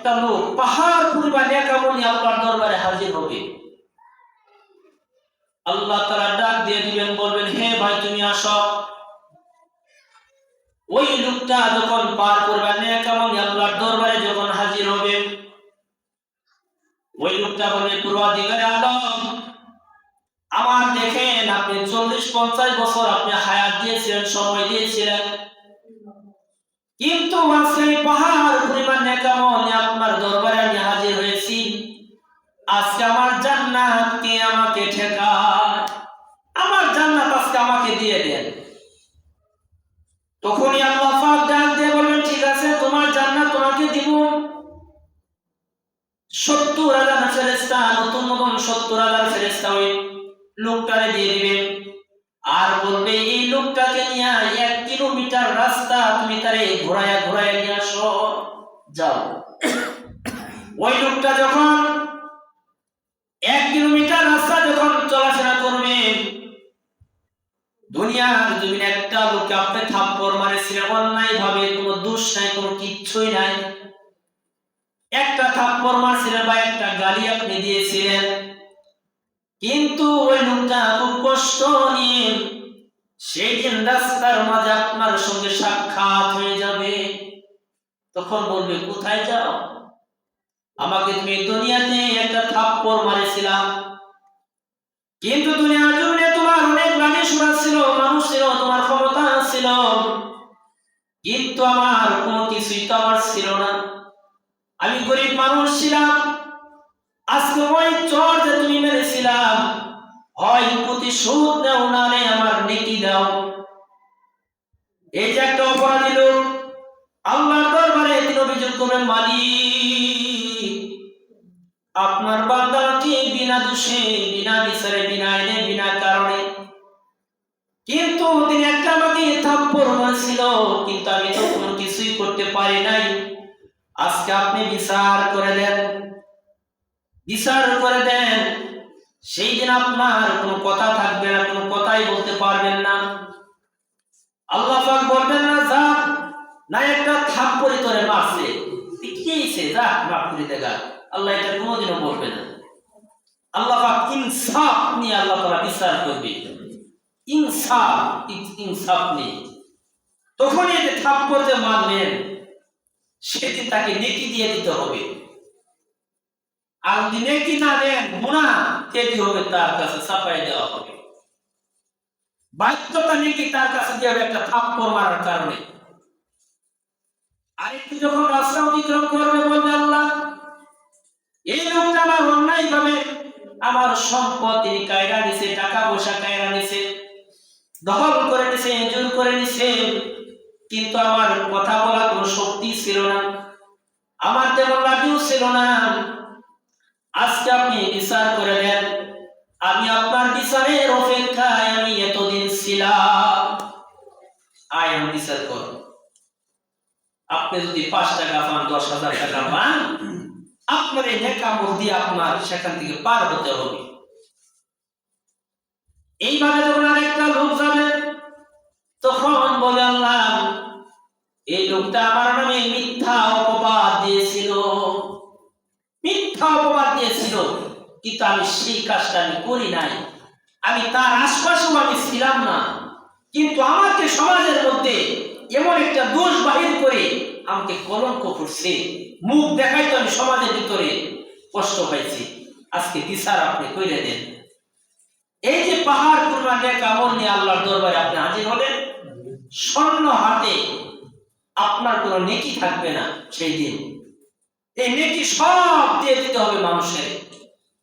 একটা লোক, পাহাড় পরিমাণ একামল নিয়ে আল্লাহর দরবারে হাজির হবে। আল্লাহ তারা ডাক দিয়ে দিবেন, বলবেন, হে ভাই, তুমি আসো। ওই লোকটা যখন পার করবে নেকামল আল্লাহর দরবারে যখন হাজির হবে, ওই লোকটা বলবে পূর্বাধিকারী আলম, আমার দেখেন, আপনি চল্লিশ পঞ্চাশ বছর আপনি হায়াত দিয়েছিলেন, সময় দিয়েছিলেন। কিন্তু এই পাহাড় পরিমাণ নেকামল আপনার দরবারে আমি হাজির হয়েছি। আজকে আমার জান্নাত কে আমাকে ঠেকায় রাস্তা, তুমি তারে ঘোরায়া ঘোরায়া নিয়ে আসো। যাও। ওই লোকটা যখন এক কিলোমিটার রাস্তা যখন চলাফেরা করবে একটা লোককে আপনি ভাবে কোনো দোষ নাই, কোনো কিচ্ছুই নাই। একটা থাপ্পড় মারছিলেন বা একটা গালি আপনি দিয়েছিলেন। কিন্তু ওই লোকটা খুব কষ্ট নিয়ে সেই দিন রাস্তার মাঝে আপনার সঙ্গে সাক্ষাৎ হয়ে যাবে। তখন বলবে, কোথায় যাও? আমাকে তুমি দুনিয়াতে একটা থাপ্পড় মারেছিলাম কিন্তু দুনিয়ার জন্য তোমার অনেক মানুষ ছিল মানুষ ছিল, তোমার ক্ষমতা ছিল। কিন্তু আমার কোনো কিছুই তো আমার ছিল না। আমি গরিব মানুষ ছিলাম। আজকে ওই চর যে তুমি মেরেছিলাম হয় প্রতিশোধ দাও না দাও এই যে একটা অপরাধী লোক আল্লাহর দরবারে একদিন অভিযোগ করবেন মালিক, আপনার বান্দাকে বিনা দোষে, বিনা বিচারে, বিনা আইনে, বিনা কারণে। কিন্তু তিনি একটা আমাকে থাপ্পড় মারছিল, কিন্তু আমি তো কোনো কিছুই করতে পারি নাই। আজকে আপনি বিচার করে দেন। বিচার করে দেন। সেই দিন আপনার কোনো কথা থাকবে না, কোনো কথাই বলতে পারবেন না। আল্লাহ পাক বলবেন না যা না একটা থাপ্পড়ি তোরে মারছে। তুই কি যা মাফ করে দেখা আল্লাহ এটা কোনোদিনও বলবে না। আল্লাহ পাক ইনসাফ নিয়ে আল্লাহ তাআলা বিচার করবে। ইনসাফ ইনসাফ নিয়ে। তখনই যে থাপ্পড় যে মারলেন, সেদিন তাকে নেকি দিয়ে দিতে হবে। আর যদি নেকি না দেন গুণা হবে তার কাছে সাফাই দেওয়া হবে। বাধ্যতা নেকি তার কাছে হবে একটা কারণে। আরেকটু যখন রাস্তা অতিক্রম করবে বলবে আল্লাহ, এই লোকটা আমার অন্যায় ভাবে আমার সম্পত্তি কায়রা নিছে, টাকা পয়সা কায়রা নিছে, দখল করে নিছে জোর করে নিছে, কিন্তু আমার কথা বলার কোনো শক্তি ছিল না। আমার তেমন লাগিও ছিল না। আজকে আপনি বিচার করে দেন আমি আপনার বিচারের অপেক্ষায় আমি এতদিন ছিলাম। আয়, আমি বিচার কর আপনি যদি পাঁচ টাকা পান, দশ হাজার টাকা পান, আপনার এই নেকামল দিয়ে আপনার সেখান থেকে পার হতে হবে। এইভাবে যখন আরেকটা লোক যাবে, তখন বলে আল্লাহ, এই লোকটা আমার কিন্তু আমি সেই কাজটা আমি করি নাই। আমি তার আশপাশেও আমি ছিলাম না। কিন্তু আমাকে সমাজের মধ্যে এমন একটা দোষ বাহির করে আমাকে কলঙ্ক করছে। মুখ দেখাই তো আমি সমাজের ভিতরে কষ্ট পাইছি। আজকে বিচার আপনি কইরে দেন। এই যে পাহাড় পূর্ণা নেক আমল নিয়ে আল্লাহর দরবারে আপনি হাজির হলেন, স্বর্ণ হাতে আপনার কোনো নেকি থাকবে না সেই দিন। এই নেকি সব দিয়ে দিতে হবে মানুষের।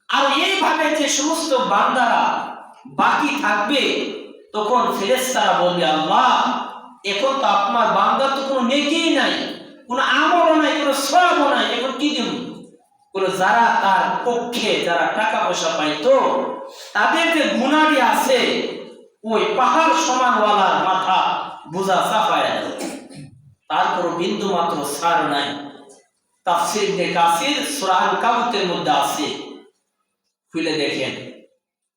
আর এইভাবে যে সমস্ত বান্দারা বাকি থাকবে, তখন ফেরেশতারা বলবে, আল্লাহ, এখন তো আপনার বান্দার তো কোনো নাই, কোনো আমলও নাই, কোনো সবও নাই, এখন কি বলে, যারা তার পক্ষে যারা টাকা পয়সা পাইতো তাদের যে গুণাদি আছে, ওই পাহাড় সমানওয়ালার মাথা বোঝা চাপায় তারপর বিন্দু মাত্র সার নাই। তাফসির কাসির সূরা আনকাবুতের মধ্যে আছে। খুলে দেখেন।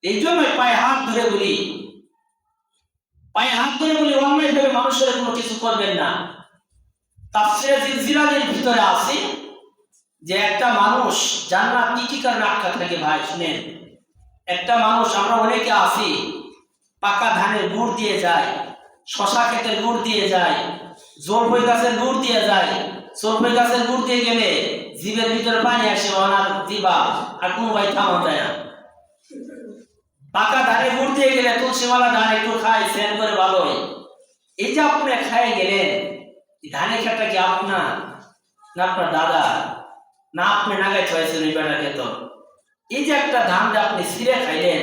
এই জন্যই পায়ে হাত ধরে বলি, পায়ে হাত ধরে বলি অন্যায় ভাবে মানুষের কোনো কিছু করবেন না। তাফসিরে জিলজিলালের ভিতরে আছে যে একটা মানুষ জান্নাত কি কি কারণে আটকা থাকে ভাই, শুনেন। একটা মানুষ, আমরা অনেকে আছি, পাকা ধানের গুড় দিয়ে যায়, শশা ক্ষেতের গুড় দিয়ে যায়, জলপাই গাছের গুড় দিয়ে যায়, জলপাই গাছের গুড় দিয়ে গেলে জীবের ভিতরে পানি আসে অনার দিবা আর কোনো ভাই থামা যায় না। পাকা গুড় দিয়ে গেলে তুলসীমালা ধান একটু খায় সেন করে ভালোই এই যে আপনি খায় গেলেন ধানের খেতটা কি আপনার? না আপনার দাদা না আপনি নাগাই হয়েছেন ওই বেটাকে তো এই যে একটা ধান যে আপনি ছিঁড়ে খাইলেন,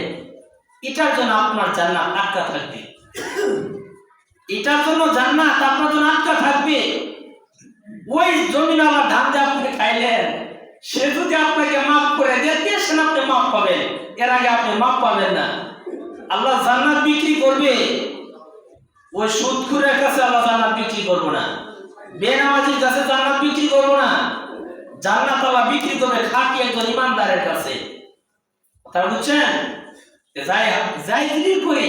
এটার জন্য আপনার জান্নাত আটকা থাকবে। এটার জন্য জান্নাত আপনার জন্য আটকা থাকবে। ওই জমিনালা ধান যে আপনি খাইলেন। সে যদি আপনাকে মাফ করে দেয় দিয়েছেন আপনি মাফ পাবেন? এর আগে আপনি মাফ পাবেন না। আল্লাহ জান্নাত বিক্রি করবে। ওই সুদখুরের কাছে আল্লাহ জান্নাত বিক্রি করব না। বেনামাজির কাছে জান্নাত বিক্রি করব না। জান্নাত আল্লাহ বিক্রি করবে খাঁটি একজন ইমানদারের কাছে। কথা বুঝছেন? যাই যাই যদি করি,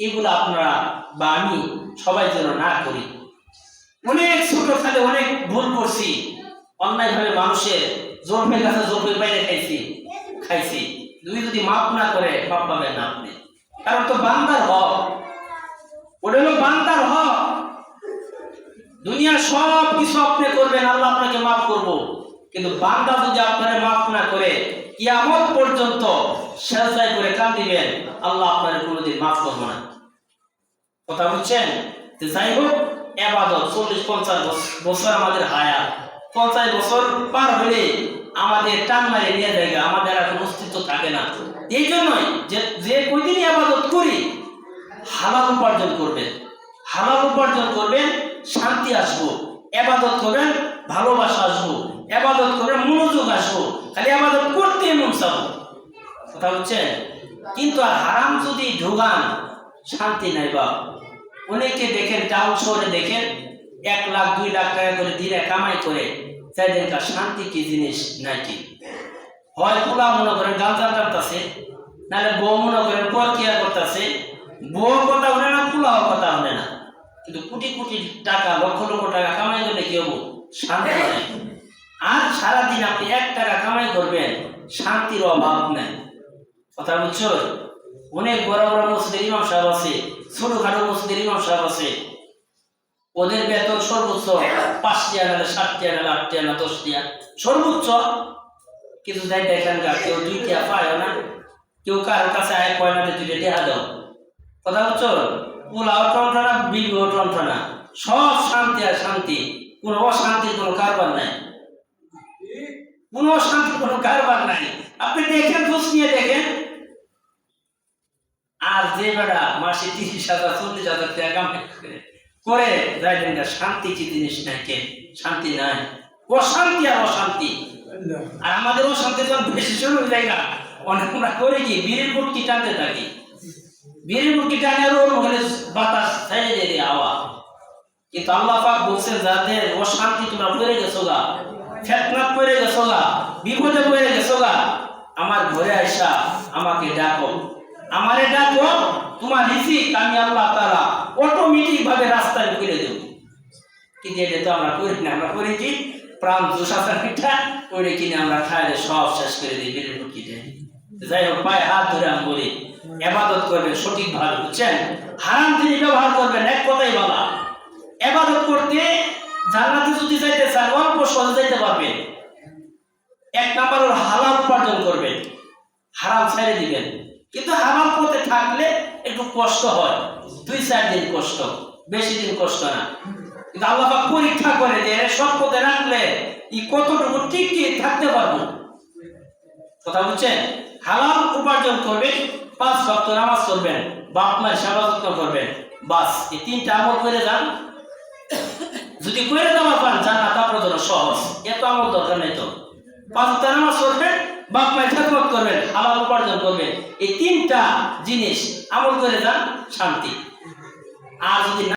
এগুলো আপনারা বা আমি সবাই যেন না করি। অনেক ছোট খালে অনেক ভুল করছি। অন্যায় ভাবে মানুষের জলফের কাছে জলফের বাইরে খাইছি খাইছি। তুমি যদি মাপ না করে মাপ পাবেন না আপনি। কারণ তো বান্দার হক। ওটা হলো বান্দার হক। দুনিয়ার সব কিছু আপনি করবেন, আল্লাহ আপনাকে মাফ করব। কিন্তু বান্দা যদি আপনারে মাফ না করে, কিয়ামত পর্যন্ত সেজদায় করে কান দিবেন, আল্লাহ আপনার কোনোদিন মাফ করব না। কথা বুঝছেন? যাই হোক এবাদত, চল্লিশ, পঞ্চাশ বছর- আমাদের হায়া। পঞ্চাশ বছর পার হলে আমাদের টান মারে নিয়ে যায় আমাদের আর অস্তিত্ব থাকে না। এই জন্যই যে যে কয়দিনই আবাদত করি, হালাল উপার্জন করবেন। হালাল উপার্জন করবেন, শান্তি আসব। এবাদত করবেন, ভালোবাসা আসব। এবাদত করবেন, মনোযোগ আসব। খালি আবাদত করতে মন চাবো। কথা বুঝছেন? কিন্তু আর হারাম যদি ঢোগান শান্তি নাই বাপ। অনেকে দেখেন, টাউন শহরে দেখেন, এক লাখ, দুই লাখ টাকা করে দিনে কামাই করে তাদের শান্তি কি জিনিস নাকি? হয় পোলা মনে করেন গাঁজা টানতেছে নাহলে বউ মনে করেন পরকিয়া করতেছে বউ কথা হলে না পোলাও কথা হলে না। কিন্তু কোটি কোটি টাকা, লক্ষ লক্ষ টাকা কামাই করলে কি হব? শান্তি আর সারাদিন আপনি এক টাকা কামাই করবেন, শান্তির অভাব নাই। কথা বুঝছ? অনেক বড় বড় মসজিদের ইমাম সাহেব আছে, ছোটখাটো মসজিদের ইমাম সাহেব আছে। ওদের বেতন সর্বোচ্চ পাঁচ টিয়া নাহলে সাত টিয়া নাহলে আট টিয়া না দশ টিয়া সর্বোচ্চ। কিন্তু যাই দেখেন কেউ দুই টিয়া পায় না, কেউ কারোর কাছে আয় কয় না দুইটা দেখা দাও। কথা বুঝছ? পোলাও টনটনা বিবিও টনটনা। সব শান্তি আর শান্তি। কোনো অশান্তির কোনো কারবার নাই। কোনো অশান্তির কোনো কারবার নাই। আপনি দেখেন, খোঁজ নিয়ে দেখেন। আর যে বেড়া মাসে তিরিশ হাজার, চল্লিশ হাজার টাকা করে করে যাই না শান্তি কি জিনিস নাই কে? শান্তি নাই। অশান্তি আর অশান্তি। আর আমাদের অশান্তি যখন বেশি শুরু যায় না, অনেক আমরা করে কি বীরের মুটকি টানতে থাকি। বীরের মুটকি টানে হলে বাতাস ছেড়ে দিয়ে হাওয়া। কিন্তু আল্লাহ পাক বলছেন, যাদের অশান্তি তোমরা পড়ে গেছো গা, ফেতনাত পড়ে গেছো গা, বিপদে পড়ে গেছো গা, আমার ঘরে আসা আমাকে ডাকো। আমারে ডাকো, তোমার রিজিক আমি আল্লাহ তাআলা অটোমেটিক ভাবে রাস্তায় করে দেব। কিন্তু এটা তো আমরা করি না, আমরা করি কি? প্রাণ জোসাসা পিঠা ওইটা কিনে আমরা খাইলে সব শেষ করে দিই বিলের মুটকিতে যাই হোক, পায়ে হাত ধরে আমি বলি, এবাদত করবেন সঠিক ভাবে বুঝছেন? হারাম তিনি ব্যবহার করবেন, এক কথাই বলা। এবাদত করতে জান্নাতে যদি যাইতে চান, অল্প সহজে যাইতে পারবেন। এক নাম্বার হলো হালাল উপার্জন করবেন। হারাম ছেড়ে দিবেন। কিন্তু হারাম পথে থাকলে একটু কষ্ট হয়। দুই, চার দিন কষ্ট, বেশি দিন কষ্ট না। কিন্তু আল্লাহ পরীক্ষা করে যে সব পথে রাখলে ই কতটুকু ঠিক থাকতে পারব? কথা বুঝছেন হালাল উপার্জন করবেন, পাঁচ ভক্ত নামাজ করবেন বাপ মায়ের সেবা যত্ন করবেন, বাস, এই তিনটা আমল করে যান। যদি করে দেওয়া পান, জান্নাত আপনার জন্য সহজ। এত আমল দরকার নেই তো। পাঁচ নামাজ করবেন বাপ মায়ের খেদমত করবেন হালাল উপার্জন করবেন এই তিনটা জিনিস আমল করে যান শান্তি। আর যদি না